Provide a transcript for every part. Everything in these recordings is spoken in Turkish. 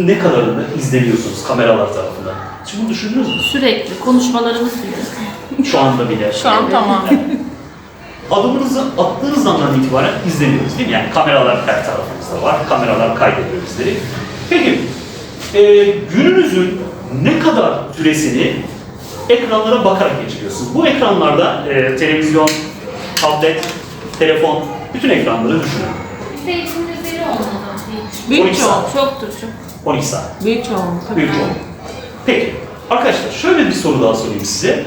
gününüzün ne kadarını izleniyorsunuz kameralar tarafından? Hiç bunu düşündünüz mü? Sürekli konuşmalarımız bile. Şu anda bile. Şu an tamam. Adımınızı attığınız andan itibaren izleniyoruz değil mi? Yani kameralar her tarafımızda var. Kameralar kaydediyor bizleri. Peki, e, gününüzün ne kadar süresini ekranlara bakarak geçiriyorsunuz? Bu ekranlarda e, televizyon, tablet, telefon, bütün ekranları düşünün. Seyircimizleri olmadı. Büyük 12 saat. Çoktur çok. 12 saat. Büyük çoğunluk. Büyük çoğunluk. Peki, arkadaşlar şöyle bir soru daha sorayım size.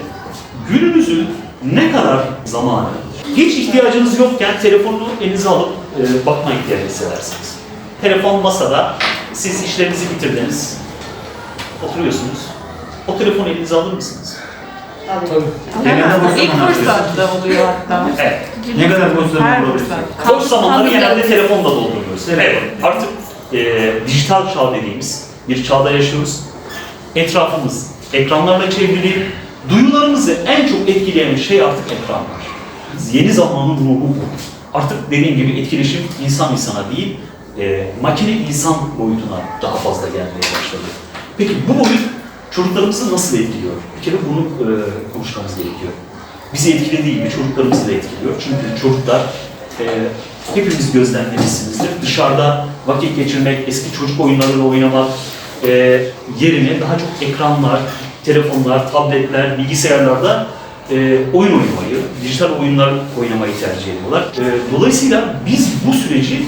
Gününüzün ne kadar zamanı hiç ihtiyacınız yokken telefonu elinize alıp e, bakma ihtiyacı hissedersiniz. Telefon masada, siz işlerinizi bitirdiniz, oturuyorsunuz. O telefonu elinize alır mısınız? Hemen. boş İlk fırsatta oluyor hatta. Evet. Ne kadar boş zaman Her olabilir? fırsatta. Boş zamanları genelde telefonla dolduruyoruz. Evet. Artık e, dijital çağ dediğimiz bir çağda yaşıyoruz. Etrafımız ekranlarla çevrili. Duyularımızı en çok etkileyen şey artık ekranlar. Yeni zamanın ruhu bu. Artık dediğim gibi etkileşim insan insana değil, e, makine insan boyutuna daha fazla gelmeye başladı. Peki bu boyut çocuklarımızı nasıl etkiliyor? Bir kere bunu e, konuşmamız gerekiyor. Bizi etkilediği gibi çocuklarımızı da etkiliyor. Çünkü çocuklar e, hepimiz gözlemlemişsinizdir. Dışarıda vakit geçirmek, eski çocuk oyunlarını oynamak e, yerine daha çok ekranlar, telefonlar, tabletler, bilgisayarlarda e, oyun oynamayı, dijital oyunlar oynamayı tercih ediyorlar. E, dolayısıyla biz bu süreci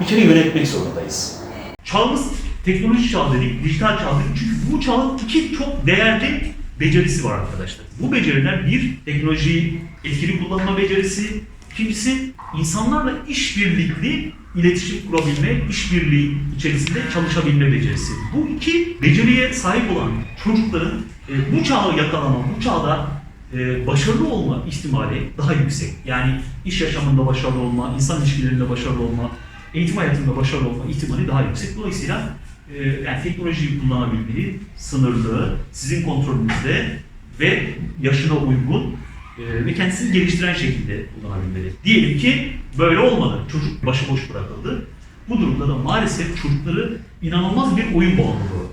bir kere yönetmek zorundayız. Çağımız teknoloji çağı dedik, dijital çağ dedik. Çünkü bu çağın iki çok değerli becerisi var arkadaşlar. Bu beceriler bir, teknolojiyi etkili kullanma becerisi. İkincisi, insanlarla işbirlikli iletişim kurabilme, işbirliği içerisinde çalışabilme becerisi. Bu iki beceriye sahip olan çocukların e, bu çağı yakalama, bu çağda e, başarılı olma ihtimali daha yüksek. Yani iş yaşamında başarılı olma, insan ilişkilerinde başarılı olma, eğitim hayatında başarılı olma ihtimali daha yüksek. Dolayısıyla e, yani teknolojiyi kullanabilmeyi sınırlı, sizin kontrolünüzde ve yaşına uygun e, ve kendisini geliştiren şekilde kullanabilmeli. Diyelim ki böyle olmadı. Çocuk başıboş bırakıldı. Bu durumda da maalesef çocukları inanılmaz bir oyun bağımlılığı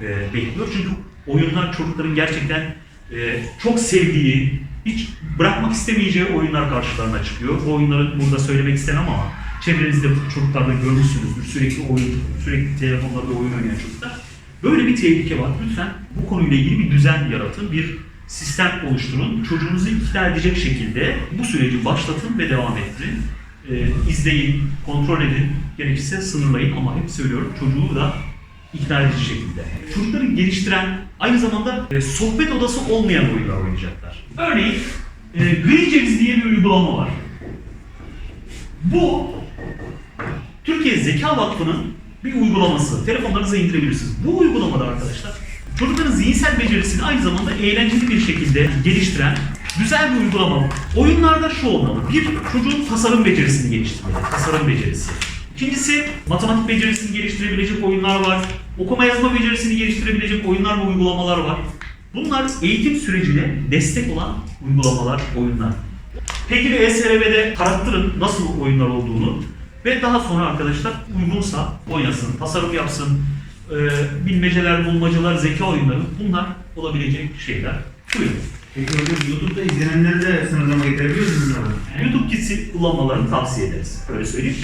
e, bekliyor. Çünkü oyunlar çocukların gerçekten e, çok sevdiği, hiç bırakmak istemeyeceği oyunlar karşılarına çıkıyor. Bu oyunları burada söylemek istemem ama çevrenizde çocuklarda görmüşsünüzdür. Sürekli oyun, sürekli telefonlarda oyun oynayan çocuklar. Böyle bir tehlike var. Lütfen bu konuyla ilgili bir düzen yaratın, bir sistem oluşturun. Çocuğunuzu ikna edecek şekilde bu süreci başlatın ve devam ettirin. Ee, izleyin, kontrol edin, gerekirse sınırlayın ama hep söylüyorum çocuğu da ikna edici şekilde. Çocukları geliştiren, aynı zamanda e, sohbet odası olmayan oyunlar oynayacaklar. Örneğin e, Green Ceviz diye bir uygulama var. Bu Türkiye Zeka Vakfı'nın bir uygulaması. Telefonlarınıza indirebilirsiniz. Bu uygulamada arkadaşlar çocukların zihinsel becerisini aynı zamanda eğlenceli bir şekilde geliştiren güzel bir uygulama. Oyunlarda şu olmalı. Bir, çocuğun tasarım becerisini geliştirmeli. Tasarım becerisi. İkincisi, matematik becerisini geliştirebilecek oyunlar var. Okuma yazma becerisini geliştirebilecek oyunlar ve uygulamalar var. Bunlar eğitim sürecine destek olan uygulamalar, oyunlar. Peki bir SRB'de arattırın nasıl oyunlar olduğunu ve daha sonra arkadaşlar uygunsa oynasın, tasarım yapsın, e, bilmeceler, bulmacalar, zeka oyunları bunlar olabilecek şeyler. Buyurun. Peki hocam YouTube'da izlenenleri de sınırlama getirebiliyor musunuz? YouTube Kids'i kullanmalarını tavsiye ederiz. Öyle söyleyeyim.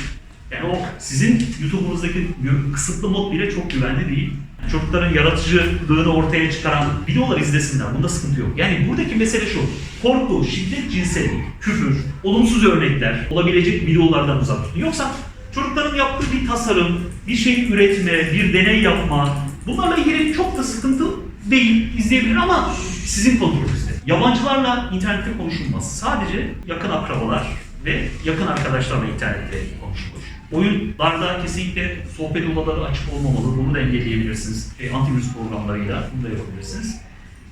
Yani o sizin YouTube'unuzdaki kısıtlı mod bile çok güvenli değil. Çocukların yaratıcılığını ortaya çıkaran videolar izlesinler. Bunda sıkıntı yok. Yani buradaki mesele şu. Korku, şiddet, cinsellik, küfür, olumsuz örnekler olabilecek videolardan uzak tutun. Yoksa çocukların yaptığı bir tasarım, bir şey üretme, bir deney yapma bunlarla ilgili çok da sıkıntı değil, izleyebilir ama sizin kontrolünüzde. Yabancılarla internette konuşulmaz. Sadece yakın akrabalar ve yakın arkadaşlarla internette konuşulur. Oyunlarda kesinlikle sohbet odaları açık olmamalı. Bunu da engelleyebilirsiniz. E, antivirüs programlarıyla bunu da yapabilirsiniz.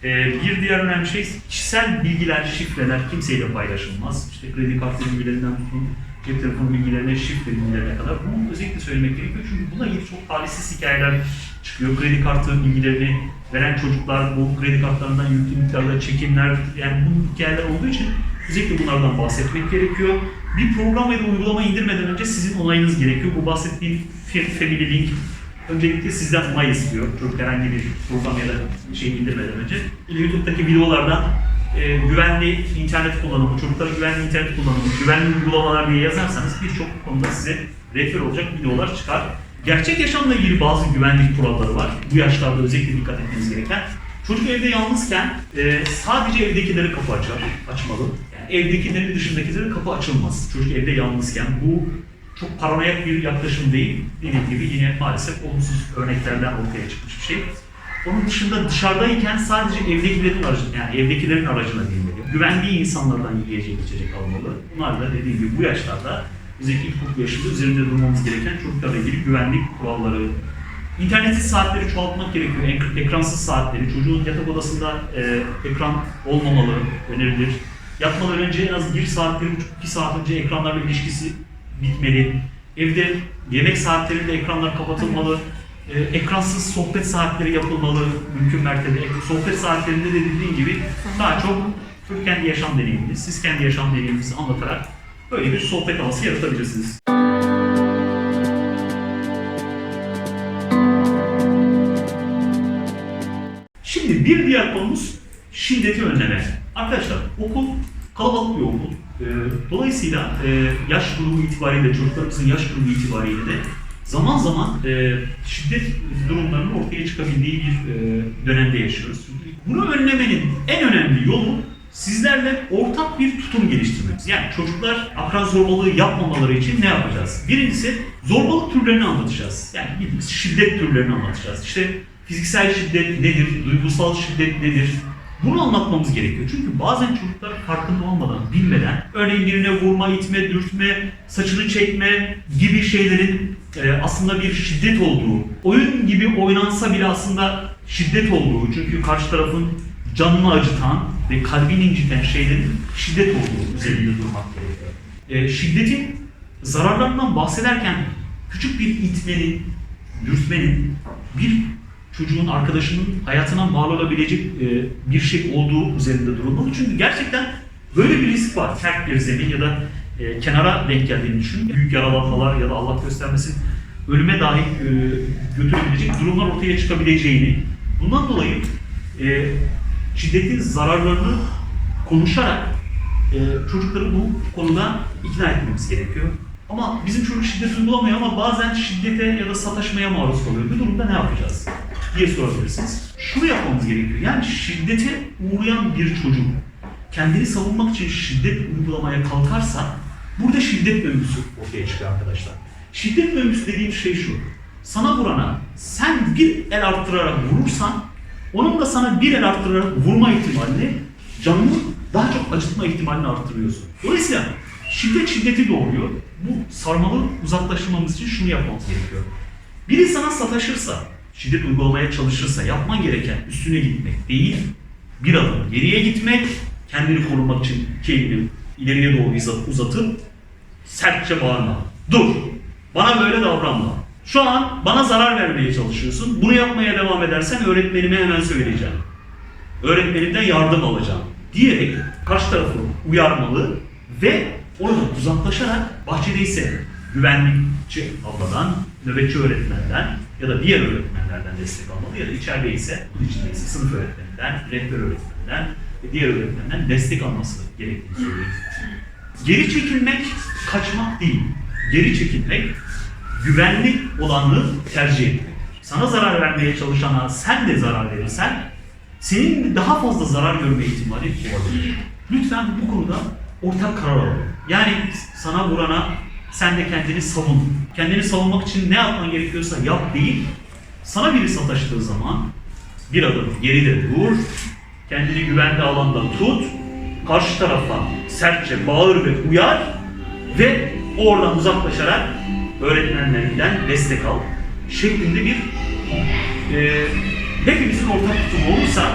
E, bir diğer önemli şey kişisel bilgiler, şifreler kimseyle paylaşılmaz. İşte kredi kartı bilgilerinden tutun, cep telefonu bilgilerine, şifre bilgilerine kadar. Bunu özellikle söylemek gerekiyor çünkü buna ilgili çok talihsiz hikayeler çıkıyor. Kredi kartı bilgilerini veren çocuklar bu kredi kartlarından yüklü miktarda çekimler, yani bu hikayeler olduğu için özellikle bunlardan bahsetmek gerekiyor. Bir program ya da uygulama indirmeden önce sizin onayınız gerekiyor. Bu bahsettiğim Family Link öncelikle sizden onay istiyor. Çocuk herhangi bir program ya da şey indirmeden önce. YouTube'daki videolardan e, güvenli internet kullanımı, çocuklara güvenli internet kullanımı, güvenli uygulamalar diye yazarsanız birçok konuda size refer olacak videolar çıkar. Gerçek yaşamla ilgili bazı güvenlik kuralları var. Bu yaşlarda özellikle dikkat etmeniz gereken. Çocuk evde yalnızken e, sadece evdekilere kapı açar, açmalı. Yani evdekilerin dışındakilere kapı açılmaz. Çocuk evde yalnızken bu çok paranoyak bir yaklaşım değil. Dediğim gibi yine maalesef olumsuz örneklerden ortaya çıkmış bir şey. Onun dışında dışarıdayken sadece evdekilerin aracına, yani evdekilerin aracına girmeli. Güvendiği insanlardan yiyecek içecek almalı. Bunlar da dediğim gibi bu yaşlarda özellikle ilkokul yaşında üzerinde durmamız gereken çocuklarla ilgili güvenlik kuralları. İnternetsiz saatleri çoğaltmak gerekiyor. Ek- ekransız saatleri. Çocuğun yatak odasında e, ekran olmamalı önerilir. Yatmadan önce en az 1 saat, 1,5-2 saat önce ekranlarla ilişkisi bitmeli. Evde yemek saatlerinde ekranlar kapatılmalı. E, ekransız sohbet saatleri yapılmalı mümkün mertebe. Ek- Sohbet saatlerinde de dediğim gibi daha çok çocuk kendi yaşam deneyimini, siz kendi yaşam deneyiminizi anlatarak böyle bir sohbet havası yaratabilirsiniz. Şimdi bir diğer konumuz şiddeti önleme. Arkadaşlar okul kalabalık bir okul. Ee, dolayısıyla e, yaş grubu itibariyle, çocuklarımızın yaş grubu itibariyle de zaman zaman e, şiddet durumlarının ortaya çıkabildiği bir e, dönemde yaşıyoruz. Bunu önlemenin en önemli yolu sizlerle ortak bir tutum geliştirmemiz. Yani çocuklar akran zorbalığı yapmamaları için ne yapacağız? Birincisi zorbalık türlerini anlatacağız. Yani bildiğimiz şiddet türlerini anlatacağız. İşte fiziksel şiddet nedir, duygusal şiddet nedir? Bunu anlatmamız gerekiyor. Çünkü bazen çocuklar farkında olmadan, bilmeden, örneğin birine vurma, itme, dürtme, saçını çekme gibi şeylerin e, aslında bir şiddet olduğu, oyun gibi oynansa bile aslında şiddet olduğu, çünkü karşı tarafın canını acıtan ve kalbini inciten şeylerin şiddet olduğu üzerinde durmak gerekiyor. E, şiddetin zararlarından bahsederken küçük bir itmenin, dürtmenin bir çocuğun, arkadaşının hayatına mal olabilecek e, bir şey olduğu üzerinde durulmalı. Çünkü gerçekten böyle bir risk var. Sert bir zemin ya da e, kenara denk geldiğini düşünün. Büyük yaralanmalar ya da Allah göstermesin ölüme dahi e, götürebilecek durumlar ortaya çıkabileceğini, bundan dolayı e, şiddetin zararlarını konuşarak e, çocukları bu konuda ikna etmemiz gerekiyor. Ama bizim çocuk şiddet uygulamıyor ama bazen şiddete ya da sataşmaya maruz kalıyor. Bu durumda ne yapacağız diye sorabilirsiniz. Şunu yapmamız gerekiyor. Yani şiddete uğrayan bir çocuk kendini savunmak için şiddet uygulamaya kalkarsa burada şiddet döngüsü ortaya çıkıyor arkadaşlar. Şiddet döngüsü dediğim şey şu. Sana vurana sen bir el arttırarak vurursan onun da sana bir el arttırarak vurma ihtimalini canını daha çok acıtma ihtimalini arttırıyorsun. Dolayısıyla şiddet şiddeti doğuruyor. Bu sarmalı uzaklaştırmamız için şunu yapmamız gerekiyor. Biri sana sataşırsa, şiddet uygulamaya çalışırsa yapman gereken üstüne gitmek değil, bir adım geriye gitmek, kendini korumak için kendini ileriye doğru uzat- uzatıp sertçe bağırma. Dur! Bana böyle davranma. Şu an bana zarar vermeye çalışıyorsun. Bunu yapmaya devam edersen öğretmenime hemen söyleyeceğim. Öğretmenimden yardım alacağım diyerek karşı tarafı uyarmalı ve oradan uzaklaşarak bahçedeyse güvenlikçi abladan, nöbetçi öğretmenden ya da diğer öğretmenlerden destek almalı ya da içerideyse, içindeyse sınıf öğretmeninden, rehber öğretmeninden ve diğer öğretmenden destek alması gerektiğini söylüyor. Geri çekilmek kaçmak değil. Geri çekilmek güvenli olanı tercih etmek. Sana zarar vermeye çalışana sen de zarar verirsen senin daha fazla zarar görme ihtimali olabilir. Lütfen bu konuda ortak karar alalım. Yani sana vurana sen de kendini savun. Kendini savunmak için ne yapman gerekiyorsa yap değil. Sana biri sataştığı zaman bir adım geride dur. Kendini güvenli alanda tut. Karşı tarafa sertçe bağır ve uyar ve oradan uzaklaşarak öğretmenlerinden destek al şeklinde bir e, hepimizin ortak tutumu olursa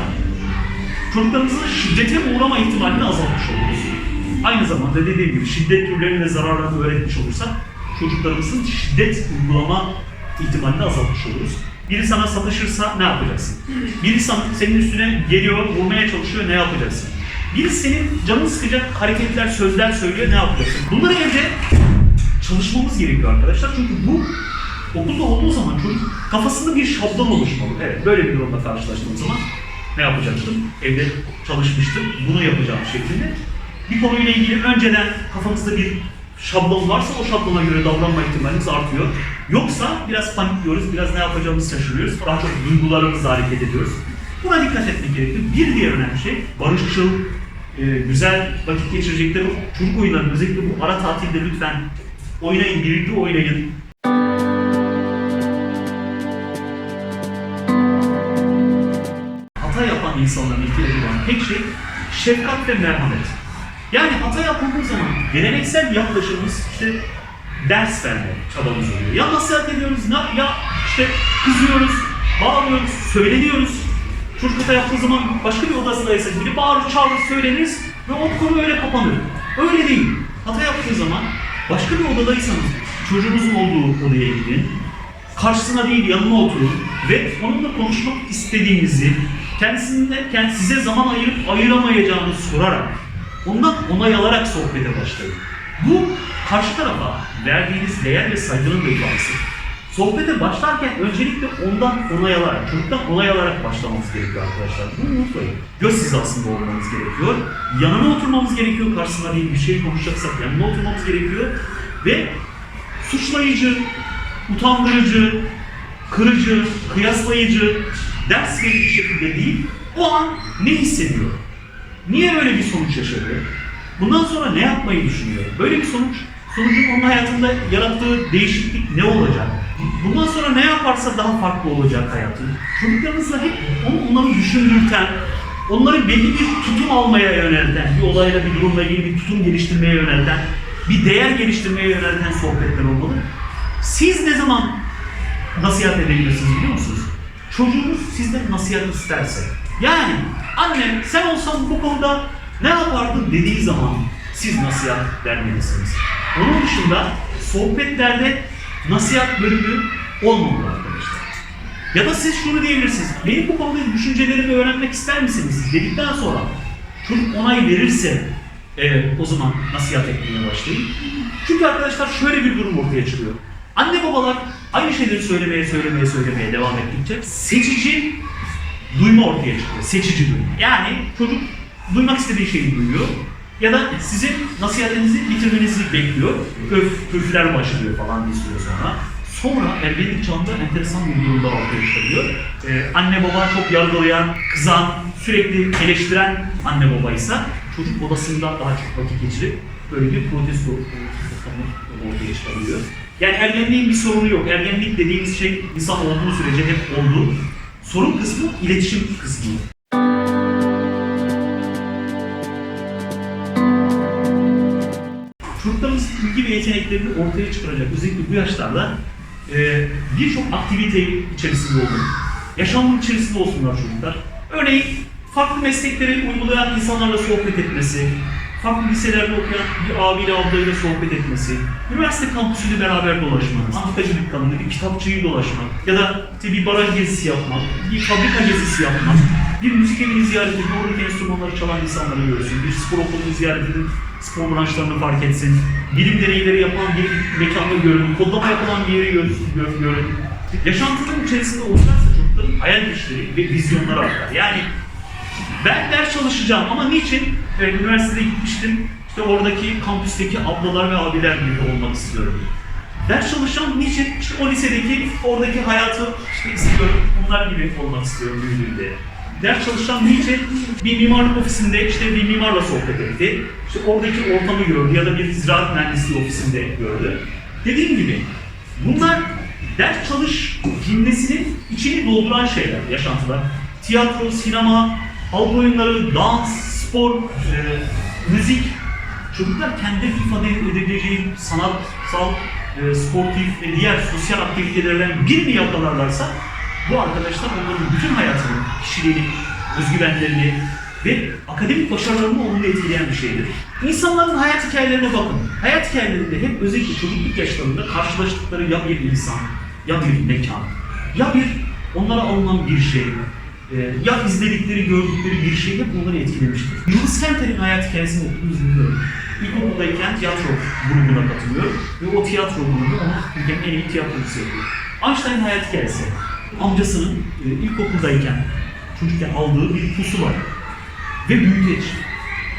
çocuklarımızın şiddete uğrama ihtimalini azaltmış oluruz. Aynı zamanda dediğim gibi şiddet türlerinin de zararlarını öğretmiş olursak çocuklarımızın şiddet uygulama ihtimalini azaltmış oluruz. Biri sana sataşırsa ne yapacaksın? Biri senin üstüne geliyor, vurmaya çalışıyor, ne yapacaksın? Biri senin canını sıkacak hareketler, sözler söylüyor, ne yapacaksın? Bunları evde çalışmamız gerekiyor arkadaşlar. Çünkü bu Okulda olduğu zaman çocuk kafasında bir şablon oluşmalı. Evet, böyle bir durumla karşılaştığım zaman ne yapacaktım? Evde çalışmıştım, bunu yapacağım şeklinde. Bir konuyla ilgili önceden kafamızda bir şablon varsa o şablona göre davranma ihtimalimiz artıyor. Yoksa biraz panikliyoruz, biraz ne yapacağımızı şaşırıyoruz. Daha çok duygularımızla hareket ediyoruz. Buna dikkat etmek gerekiyor. Bir diğer önemli şey, barışçıl, e, güzel vakit geçirecekleri çocuk oyunlarını özellikle bu ara tatilde lütfen oynayın, birlikte oynayın. Hata yapan insanların ihtiyacı olan tek şey şefkat ve merhamet. Yani hata yapıldığı zaman geleneksel yaklaşımımız işte ders verme çabamız oluyor. Ya nasihat ediyoruz, ya, ya işte kızıyoruz, bağırıyoruz, söyleniyoruz. Çocuk hata yaptığı zaman başka bir odasındaysa biri bağırır, çağırır, söyleniriz ve o konu öyle kapanır. Öyle değil. Hata yaptığı zaman başka bir odadaysanız çocuğunuzun olduğu odaya gidin. Karşısına değil yanına oturun ve onunla konuşmak istediğinizi kendisinde kend- size zaman ayırıp ayıramayacağını sorarak ondan onay alarak sohbete başlayın. Bu karşı tarafa verdiğiniz değer ve saygının da ifadesi. Sohbete başlarken öncelikle ondan onay alarak, çocuktan onay alarak başlamamız gerekiyor arkadaşlar. Bunu unutmayın. Göz hizasında olmamız gerekiyor. Yanına oturmamız gerekiyor. Karşısına değil bir şey konuşacaksak yanına oturmamız gerekiyor. Ve suçlayıcı, utandırıcı, kırıcı, kıyaslayıcı, ders verici şekilde değil, o an ne hissediyor? Niye öyle bir sonuç yaşadı? Bundan sonra ne yapmayı düşünüyor? Böyle bir sonuç, sonucun onun hayatında yarattığı değişiklik ne olacak? Bundan sonra ne yaparsa daha farklı olacak hayatı. Çocuklarınızla hep onları düşündürten, onları belli bir tutum almaya yönelten, bir olayla bir durumla ilgili bir tutum geliştirmeye yönelten, bir değer geliştirmeye yönelten sohbetler olmalı. Siz ne zaman nasihat edebilirsiniz biliyor musunuz? Çocuğunuz sizden nasihat isterse. Yani anne sen olsan bu konuda ne yapardın dediği zaman siz nasihat vermelisiniz. Onun dışında sohbetlerde nasihat bölümü olmamalı arkadaşlar. Ya da siz şunu diyebilirsiniz. Benim bu konuda düşüncelerimi öğrenmek ister misiniz? Dedikten sonra çocuk onay verirse evet o zaman nasihat etmeye başlayın. Çünkü arkadaşlar şöyle bir durum ortaya çıkıyor. Anne babalar aynı şeyleri söylemeye söylemeye söylemeye devam ettikçe seçici duyma ortaya çıkıyor. Seçici duyma. Yani çocuk duymak istediği şeyi duyuyor ya da sizin nasihatinizi bitirmenizi bekliyor. Öf, küfürler başlıyor falan bir süre sonra. Sonra ergenlik çağında enteresan bir durumda ortaya çıkıyor. Ee, anne baba çok yargılayan, kızan, sürekli eleştiren anne babaysa çocuk odasında daha çok vakit geçirip böyle bir protesto ortaya çıkabiliyor. Yani ergenliğin bir sorunu yok. Ergenlik dediğimiz şey insan olduğu sürece hep oldu. Sorun kısmı iletişim kısmı. Yeteneklerini ortaya çıkaracak özellikle bu yaşlarda e, birçok aktivite içerisinde olun. Yaşamın içerisinde olsunlar çocuklar. Örneğin farklı meslekleri uygulayan insanlarla sohbet etmesi, farklı liselerde okuyan bir abiyle ablayla sohbet etmesi, üniversite kampüsüyle beraber dolaşmak, antikacı dükkanında bir kitapçıyı dolaşmak ya da işte bir baraj gezisi yapmak, bir fabrika gezisi yapmak, bir müzik evini ziyaret edin, oradaki enstrümanları çalan insanları görsün, bir spor okulunu ziyaret edin, spor branşlarını fark etsin, bilim deneyleri yapan bir mekanı görün, kodlama yapılan bir yeri görsün, gör, görün. Yaşantının içerisinde olurlarsa çocukların hayal güçleri ve vizyonları artar. Yani ben ders çalışacağım ama niçin? Evet, üniversitede gitmiştim. İşte oradaki kampüsteki ablalar ve abiler gibi olmak istiyorum. Ders çalışacağım niçin? İşte o lisedeki oradaki hayatı işte istiyorum. Onlar gibi olmak istiyorum büyüdüğümde. Ders çalışacağım niçin? Bir mimarlık ofisinde işte bir mimarla sohbet etti. İşte oradaki ortamı gördü ya da bir ziraat mühendisliği ofisinde gördü. Dediğim gibi bunlar ders çalış cümlesinin içini dolduran şeyler, yaşantılar. Tiyatro, sinema, halk oyunları, dans, spor, e, müzik. Çocuklar kendi ifade edebileceği sanatsal, e, sportif ve diğer sosyal aktivitelerden birini yakalarlarsa bu arkadaşlar onların bütün hayatını, kişiliğini, özgüvenlerini ve akademik başarılarını olumlu etkileyen bir şeydir. İnsanların hayat hikayelerine bakın. Hayat hikayelerinde hep özellikle çocukluk yaşlarında karşılaştıkları ya bir insan, ya bir mekan, ya bir onlara alınan bir şey, e, ya izledikleri, gördükleri bir şey hep onları etkilemiştir. Yıldız Kenter'in hayat hikayesini okudunuz bilmiyorum. İlkokuldayken tiyatro grubuna katılıyor ve o tiyatro grubu onu Türkiye'nin en iyi tiyatrocusu yapıyor. Einstein hayat hikayesi. Amcasının e, ilkokuldayken, çocukken aldığı bir pusula ve büyüteç.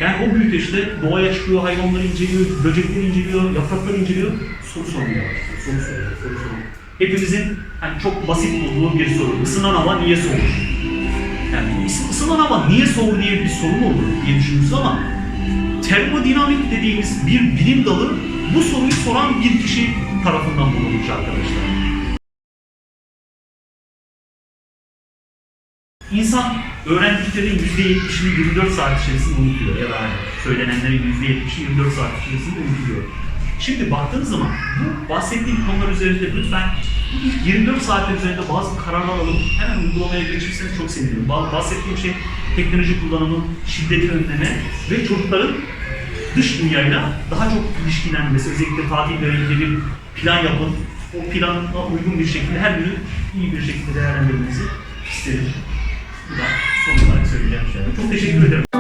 Yani o büyüteçte doğaya çıkıyor, hayvanları inceliyor, böcekleri inceliyor, yaprakları inceliyor, soru sormaya başlıyor, soru soruyor, soru soruyor. Hepimizin hani çok basit bulduğu bir soru. Isınan hava niye soğur? Yani ısı- ısınan hava niye soğur diye bir soru mu olur diye düşünürüz ama termodinamik dediğimiz bir bilim dalı bu soruyu soran bir kişi tarafından bulunmuş arkadaşlar. İnsan öğrendiklerinin %70'ini 24 saat içerisinde unutuyor ya da hani söylenenlerin %70'i 24 saat içerisinde unutuluyor. Şimdi baktığınız zaman bu bahsettiğim konular üzerinde lütfen bu ilk 24 saatin üzerinde bazı kararlar alıp hemen uygulamaya geçirseniz çok sevinirim. Ba- Bahsettiğim şey teknoloji kullanımı, şiddeti önleme ve çocukların dış dünyayla daha çok ilişkilenmesi, özellikle tatil döneminde bir plan yapın. O plana uygun bir şekilde her günü iyi bir şekilde değerlendirmenizi isterim. Bu da son olarak söyleyeceğim şeyler. Çok teşekkür ederim.